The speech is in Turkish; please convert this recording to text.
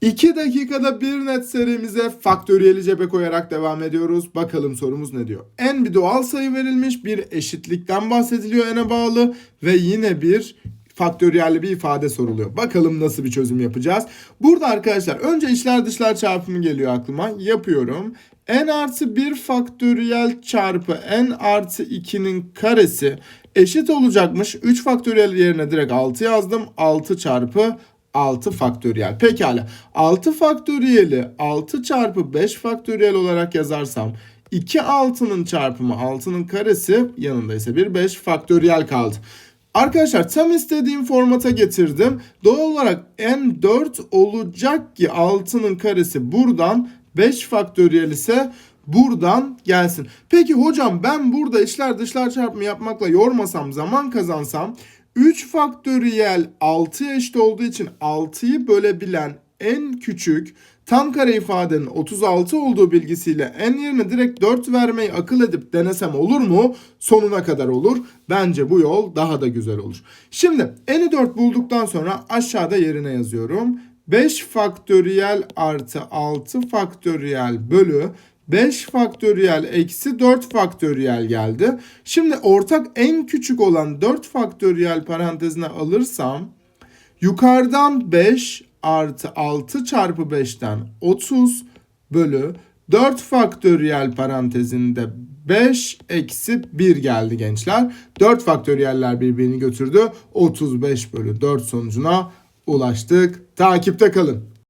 2 dakikada bir net serimize faktöriyeli cebe koyarak devam ediyoruz. Bakalım sorumuz ne diyor? n bir doğal sayı verilmiş, bir eşitlikten bahsediliyor n'e bağlı ve yine bir faktöriyelli bir ifade soruluyor. Bakalım nasıl bir çözüm yapacağız. Burada arkadaşlar önce içler dışlar çarpımı geliyor aklıma. Yapıyorum. n artı 1 faktöriyel çarpı n artı 2'nin karesi eşit olacakmış. 3 faktöriyel yerine direkt 6 yazdım. 6 çarpı 6 faktöriyel. Pekala. 6 faktöriyeli 6 çarpı 5 faktöriyel olarak yazarsam 2 6'nın çarpımı 6'nın karesi yanında ise bir 5 faktöriyel kaldı. Arkadaşlar tam istediğim formata getirdim. Doğal olarak n 4 olacak ki 6'nın karesi buradan 5 faktöriyel ise buradan gelsin. Peki hocam ben burada içler dışlar çarpımı yapmakla yormasam zaman kazansam 3 faktöriyel 6'ya eşit olduğu için 6'yı bölebilen en küçük tam kare ifadenin 36 olduğu bilgisiyle n yerine direkt 4 vermeyi akıl edip denesem olur mu? Sonuna kadar olur. Bence bu yol daha da güzel olur. Şimdi n'i 4 bulduktan sonra aşağıda yerine yazıyorum. 5 faktöriyel artı 6 faktöriyel bölü 5 faktöriyel eksi 4 faktöriyel geldi. Şimdi ortak en küçük olan 4 faktöriyel parantezine alırsam yukarıdan 5 artı 6 çarpı 5'ten 30 bölü 4 faktöriyel parantezinde 5 eksi 1 geldi gençler. 4 faktöriyeller birbirini götürdü. 35 bölü 4 sonucuna ulaştık. Takipte kalın.